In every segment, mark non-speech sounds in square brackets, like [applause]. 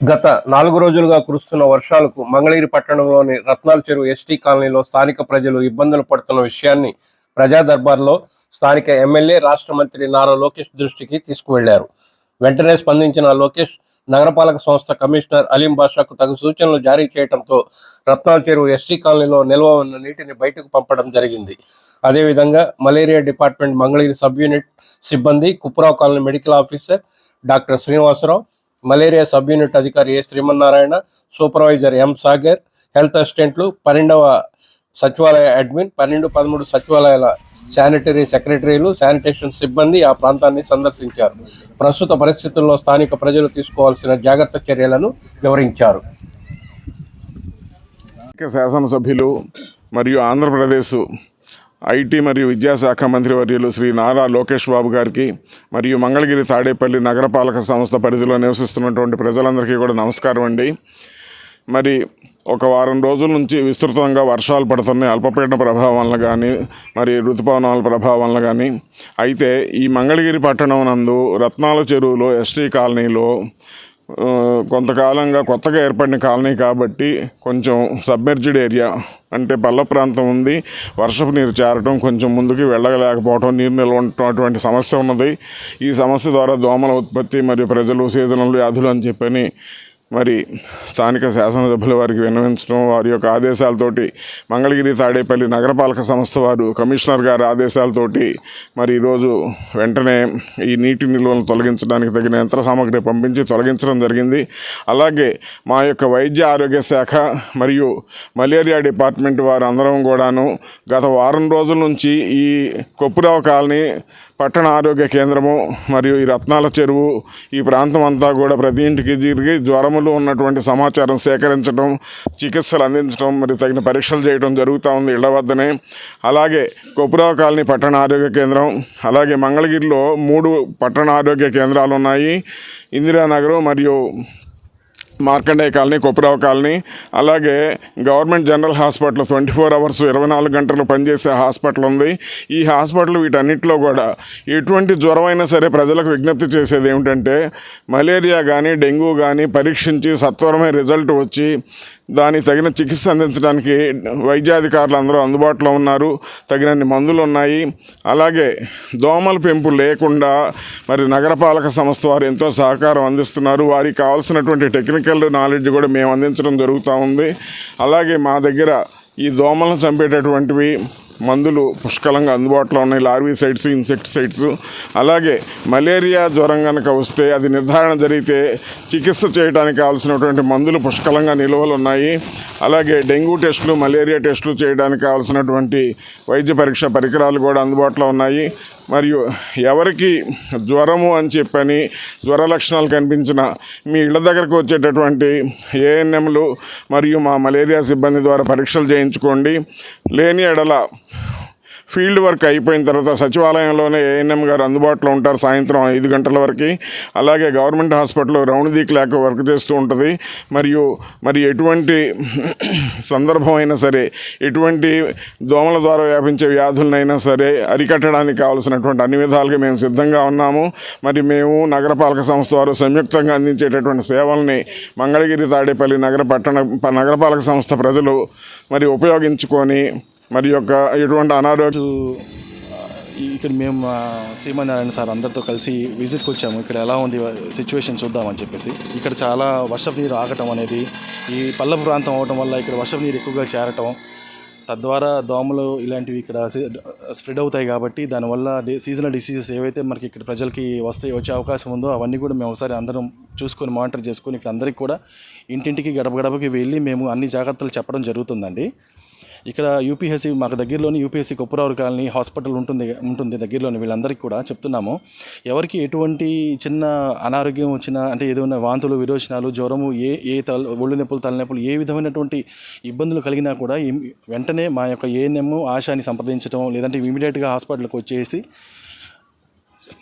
గత నాలుగు రోజులుగా కురుస్తున్న వర్షాలకు మంగళగిరి పట్టణంలోని రత్నాల చెరువు ఎస్టీ కాలనీలో స్థానిక ప్రజలు ఇబ్బందులు పడుతున్న విషయాన్ని ప్రజా దర్బార్లో స్థానిక ఎమ్మెల్యే రాష్ట్ర మంత్రి నారా లోకేష్ దృష్టికి తీసుకువెళ్ళారు. వెంటనే స్పందించిన లోకేష్ నగరపాలక సంస్థ కమిషనర్ అలీం బాషాకు తగు సూచనలు జారీ చేయడంతో రత్నాల చెరువు ఎస్టీ కాలనీలో నిల్వ ఉన్న నీటిని బయటకు పంపడం జరిగింది. అదేవిధంగా malaria department Mangalagiri sub unit సిబ్బంది Kuprao colony medical officer doctor Srinivasarao malaria sub unit అధికారి A Srimannarayana supervisor M Sagar health అసిస్టెంట్లు పన్నెండవ సచివాలయ అడ్మిన్ పన్నెండు పదమూడు సచివాలయాల శానిటరీ సెక్రటరీలు శానిటేషన్ సిబ్బంది ఆ ప్రాంతాన్ని సందర్శించారు. ప్రస్తుత పరిస్థితుల్లో స్థానిక ప్రజలు తీసుకోవాల్సిన జాగ్రత్త చర్యలను వివరించారు. శాసనసభ్యులు మరియు ఆంధ్రప్రదేశ్ ఐటీ మరియు విద్యాశాఖ మంత్రి వర్యులు శ్రీ నారా లోకేష్ బాబు గారికి మరియు మంగళగిరి తాడేపల్లి నగరపాలక సంస్థ పరిధిలో నివసిస్తున్నటువంటి ప్రజలందరికీ కూడా నమస్కారం అండి. మరి ఒక వారం రోజుల నుంచి విస్తృతంగా వర్షాలు పడుతున్నాయి. అల్పపీడన ప్రభావం వల్ల కానీ మరి ఋతుపవనాల ప్రభావం వల్ల కానీ అయితే ఈ మంగళగిరి పట్టణం నందు రత్నాల చెరువులో ఎస్టీ కాలనీలో కొంతకాలంగా కొత్తగా ఏర్పడిన కాలనీ కాబట్టి కొంచెం సబ్మెర్జ్డ్ ఏరియా అంటే పల్ల ప్రాంతం ఉంది. వర్షపు నీరు చేరటం కొంచెం ముందుకు వెళ్ళగలేకపోవటం నీరు నిల్వ ఉండటం అటువంటి సమస్య ఉన్నది. ఈ సమస్య ద్వారా దోమల ఉత్పత్తి మరియు ప్రజలు సీజనల్ వ్యాధులు అని చెప్పని మరి స్థానిక శాసనసభ్యుల వారికి విన్నవించడం వారి యొక్క ఆదేశాలతోటి మంగళగిరి తాడేపల్లి నగరపాలక సంస్థ వారు కమిషనర్ గారి ఆదేశాలతోటి మరి ఈరోజు వెంటనే ఈ నీటి నిల్వలను తొలగించడానికి తగిన యంత్ర సామగ్రి పంపించి తొలగించడం జరిగింది. అలాగే మా యొక్క వైద్య ఆరోగ్య శాఖ మరియు మలేరియా డిపార్ట్మెంట్ వారు అందరం కూడాను గత వారం రోజుల నుంచి ఈ కొప్పురావు కాలనీ పట్టణ ఆరోగ్య కేంద్రము మరియు ఈ రత్నాల చెరువు ఈ ప్రాంతం అంతా కూడా ప్రతి ఇంటికి తిరిగి జ్వరములు ఉన్నటువంటి సమాచారం సేకరించడం చికిత్సలు అందించడం మరియు తగిన పరీక్షలు చేయడం జరుగుతూ ఉంది ఇళ్ళ వద్దనే. అలాగే కొప్పురావు కాలనీ పట్టణ ఆరోగ్య కేంద్రం అలాగే మంగళగిరిలో మూడు పట్టణ ఆరోగ్య కేంద్రాలు ఉన్నాయి ఇందిరానగర్ మరియు మార్కండేయ కాలనీ కొప్పరావు కాలనీ అలాగే government general hospital twenty four hours ఇరవై నాలుగు గంటలు పనిచేసే హాస్పిటల్ ఉంది. ఈ హాస్పిటల్ వీటన్నిటిలో కూడా ఎటువంటి జ్వరం అయినా సరే ప్రజలకు విజ్ఞప్తి చేసేది ఏమిటంటే మలేరియా కానీ డెంగ్యూ కానీ పరీక్షించి సత్వరమైన రిజల్ట్ వచ్చి దానికి తగిన చికిత్స అందించడానికి వైద్యాధికారులు అందరూ అందుబాటులో ఉన్నారు. తగినన్ని మందులు ఉన్నాయి అలాగే దోమల పెంపు లేకుండా మరి నగరపాలక సంస్థ వారు ఎంతో సహకారం అందిస్తున్నారు. వారికి కావాల్సినటువంటి టెక్నికల్ నాలెడ్జ్ కూడా మేము అందించడం జరుగుతూ ఉంది. అలాగే మా దగ్గర ఈ దోమలను చంపేటటువంటివి మందులు పుష్కలంగా అందుబాటులో ఉన్నాయి. లార్వీసైడ్స్ ఇన్సెక్టిసైడ్స్ అలాగే మలేరియా జ్వరం కనుక వస్తే అది నిర్ధారణ జరిగితే చికిత్స చేయడానికి కావాల్సినటువంటి మందులు పుష్కలంగా నిల్వలు ఉన్నాయి. అలాగే డెంగ్యూ టెస్టులు మలేరియా టెస్టులు చేయడానికి కావాల్సినటువంటి వైద్య పరీక్ష పరికరాలు కూడా అందుబాటులో ఉన్నాయి. మరియు ఎవరికి జ్వరము అని చెప్పని జ్వర లక్షణాలు కనిపించిన మీ ఇళ్ళ దగ్గరకు వచ్చేటటువంటి ఏఎన్ఎంలు మరియు మా మలేరియా సిబ్బంది ద్వారా పరీక్షలు చేయించుకోండి. లేని ఎడల ఫీల్డ్ వర్క్ అయిపోయిన తర్వాత సచివాలయంలోనే ఏఎన్ఎం గారు అందుబాటులో ఉంటారు సాయంత్రం ఐదు గంటల వరకు. అలాగే గవర్నమెంట్ హాస్పిటల్ రౌండ్ దీక్ లేక వర్క్ చేస్తూ ఉంటుంది. మరియు మరి ఎటువంటి [clears throat] సందర్భం అయినా సరే ఎటువంటి దోమల ద్వారా వ్యాపించే వ్యాధులనైనా సరే అరికట్టడానికి కావాల్సినటువంటి అన్ని విధాలుగా మేము సిద్ధంగా ఉన్నాము. మరి మేము నగరపాలక సంస్థ వారు సంయుక్తంగా అందించేటటువంటి సేవల్ని మంగళగిరి తాడేపల్లి నగర పట్టణ నగరపాలక సంస్థ ప్రజలు మరి ఉపయోగించుకొని మరి యొక్క ఎటువంటి అనారోగ్య ఇక్కడ మేము శ్రీమన్నారాయణ సార్ అందరితో కలిసి విజిట్కి వచ్చాము. ఇక్కడ ఎలా ఉంది సిచ్యువేషన్ చూద్దామని చెప్పేసి. ఇక్కడ చాలా వర్షపు నీరు ఆగటం అనేది ఈ పల్లపు ప్రాంతం అవటం వల్ల ఇక్కడ వర్షపు నీరు ఎక్కువగా చేరటం తద్వారా దోమలు ఇలాంటివి ఇక్కడ స్ప్రెడ్ అవుతాయి కాబట్టి దానివల్ల సీజనల్ డిసీజెస్ ఏవైతే మనకి ఇక్కడ ప్రజలకి వస్తాయి వచ్చే అవకాశం ఉందో అవన్నీ కూడా మేము ఒకసారి అందరం చూసుకొని మానిటర్ చేసుకొని ఇక్కడ అందరికీ కూడా ఇంటింటికి గడప గడపకి వెళ్ళి మేము అన్ని జాగ్రత్తలు చెప్పడం జరుగుతుందండి. ఇక్కడ యూపీఎస్సీ మాకు దగ్గరలోని యూపీఎస్సీ కొప్పురావు కాలనీ హాస్పిటల్ ఉంటుంది ఉంటుంది దగ్గరలోని వీళ్ళందరికీ కూడా చెప్తున్నాము. ఎవరికి ఎటువంటి చిన్న అనారోగ్యం వచ్చినా అంటే ఏదైనా వాంతులు విరోచనాలు జ్వరము ఏ ఏ తల ఒళ్ళు నొప్పులు తలనొప్పులు ఏ విధమైనటువంటి ఇబ్బందులు కలిగినా కూడా వెంటనే మా యొక్క ఏఎన్ఎం ఆశాని సంప్రదించడం లేదంటే ఇమీడియట్గా హాస్పిటల్కి వచ్చేసి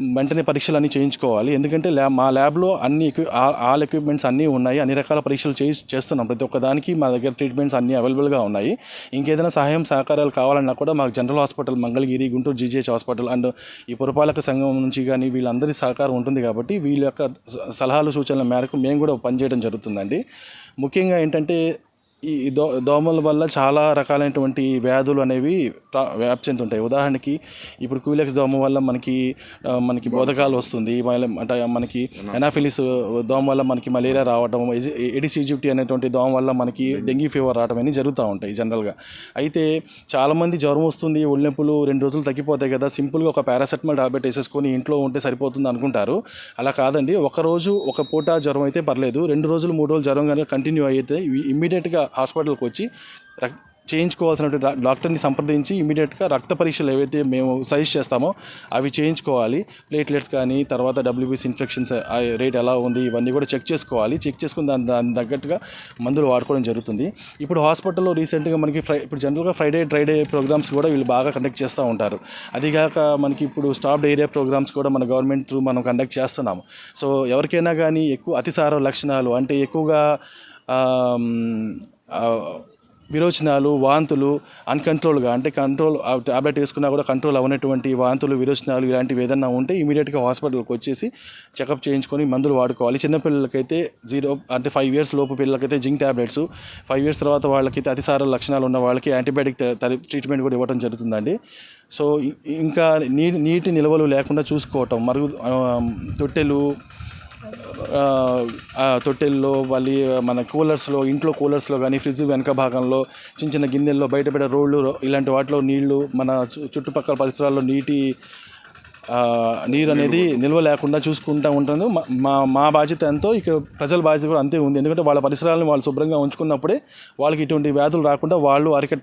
వెంటనే పరీక్షలు అన్నీ చేయించుకోవాలి. ఎందుకంటే ల్యాబ్ మా ల్యాబ్లో అన్ని ఎక్వి ఆ- ఆల్ ఎక్విప్మెంట్స్ అన్నీ ఉన్నాయి. అన్ని రకాల పరీక్షలు చేయి చేస్తున్నాం. ప్రతి ఒక్క దానికి మా దగ్గర ట్రీట్మెంట్స్ అన్నీ అవైలబుల్గా ఉన్నాయి. ఇంకేదైనా సహాయం సహకారాలు కావాలన్నా కూడా మాకు general hospital Mangalagiri Guntur GGH hospital and ఈ పురపాలక సంఘం నుంచి కానీ వీళ్ళందరి సహకారం ఉంటుంది కాబట్టి వీళ్ళ యొక్క స- సలహాలు సూచనల మేరకు మేము కూడా పనిచేయడం జరుగుతుందండి. ముఖ్యంగా ఏంటంటే ఈ దో దోమల వల్ల చాలా రకాలైనటువంటి వ్యాధులు అనేవి ప్రా- వ్యాప్తి చెందుతుంటాయి ఉదాహరణకి ఇప్పుడు క్యూలెక్స్ దోమ వల్ల మనకి మనకి బోధకాలు వస్తుంది. అంటే మనకి ఎనాఫిలిస్ దోమ వల్ల మనకి మలేరియా రావడం ఎడిస్ ఈజిప్టి అనేటువంటి దోమ వల్ల మనకి డెంగ్యూ ఫీవర్ రావడం అనేది జరుగుతూ ఉంటాయి జనరల్గా అయితే చాలామంది జ్వరం వస్తుంది ఒళ్ళు నొప్పులు రెండు రోజులు తగ్గిపోతాయి కదా సింపుల్గా ఒక పారాసెటమాల్ టాబ్లెట్ వేసేసుకొని ఇంట్లో ఉంటే సరిపోతుంది అనుకుంటారు. అలా కాదండి ఒకరోజు ఒక పూట జ్వరం అయితే పర్లేదు రెండు రోజులు మూడు రోజులు జ్వరం కనుక కంటిన్యూ అయితే ఇమ్మీడియట్గా హాస్పిటల్కి వచ్చి రక్- చేయించుకోవాల్సినటువంటి డాక్టర్ని సంప్రదించి ఇమీడియట్గా రక్త పరీక్షలు ఏవైతే మేము సజెస్ట్ చేస్తామో అవి చేయించుకోవాలి. ప్లేట్లెట్స్ కానీ తర్వాత డబ్ల్యూబీసీ ఇన్ఫెక్షన్స్ రేట్ ఎలా ఉంది ఇవన్నీ కూడా చెక్ చేసుకోవాలి. చెక్ చేసుకుని దాని దాని తగ్గట్టుగా మందులు వాడుకోవడం జరుగుతుంది. ఇప్పుడు హాస్పిటల్లో రీసెంట్గా మనకి ఫ్రై ఇప్పుడు జనరల్గా ఫ్రైడే డ్రైడే ప్రోగ్రామ్స్ కూడా వీళ్ళు బాగా కండక్ట్ చేస్తూ ఉంటారు. అదిగాక మనకి ఇప్పుడు స్టాప్డ్ ఏరియా ప్రోగ్రామ్స్ కూడా మన గవర్నమెంట్ త్రూ మనం కండక్ట్ చేస్తున్నాము. సో ఎవరికైనా కానీ ఎక్కువ అతిసార లక్షణాలు అంటే ఎక్కువగా విరోచనాలు వాంతులు అన్కంట్రోల్గా అంటే కంట్రోల్ టాబ్లెట్ వేసుకున్నా కూడా కంట్రోల్ అవ్వనటువంటి వాంతులు విరోచనాలు ఇలాంటివి ఏదైనా ఉంటే ఇమీడియట్గా హాస్పిటల్కి వచ్చేసి చెకప్ చేయించుకొని మందులు వాడుకోవాలి. చిన్నపిల్లలకైతే జీరో అంటే ఫైవ్ ఇయర్స్ లోపు పిల్లలకైతే జింక్ ట్యాబ్లెట్స్ ఫైవ్ ఇయర్స్ తర్వాత వాళ్ళకైతే అతిసార లక్షణాలు ఉన్న వాళ్ళకి యాంటీబయాటిక్ ట్రీట్మెంట్ కూడా ఇవ్వడం జరుగుతుందండి. సో ఇంకా నీ నీటి నిల్వలు లేకుండా చూసుకోవటం మరుగు తొట్టెలు తొట్టెల్లో మళ్ళీ మన కూలర్స్లో ఇంట్లో కూలర్స్లో కానీ ఫ్రిడ్జ్ వెనక భాగంలో చిన్న చిన్న గిన్నెల్లో బయట బయట రోడ్లు ఇలాంటి వాటిలో నీళ్ళు మన చుట్టుపక్కల పరిసరాల్లో నీటి నీరు అనేది నిల్వ లేకుండా చూసుకుంటూ ఉంటాను మా- మా మా బాధ్యత ఎంతో. ఇక్కడ ప్రజల బాధ్యత కూడా అంతే ఉంది. ఎందుకంటే వాళ్ళ పరిసరాలను వాళ్ళు శుభ్రంగా ఉంచుకున్నప్పుడే వాళ్ళకి ఇటువంటి వ్యాధులు రాకుండా వాళ్ళు అరికట్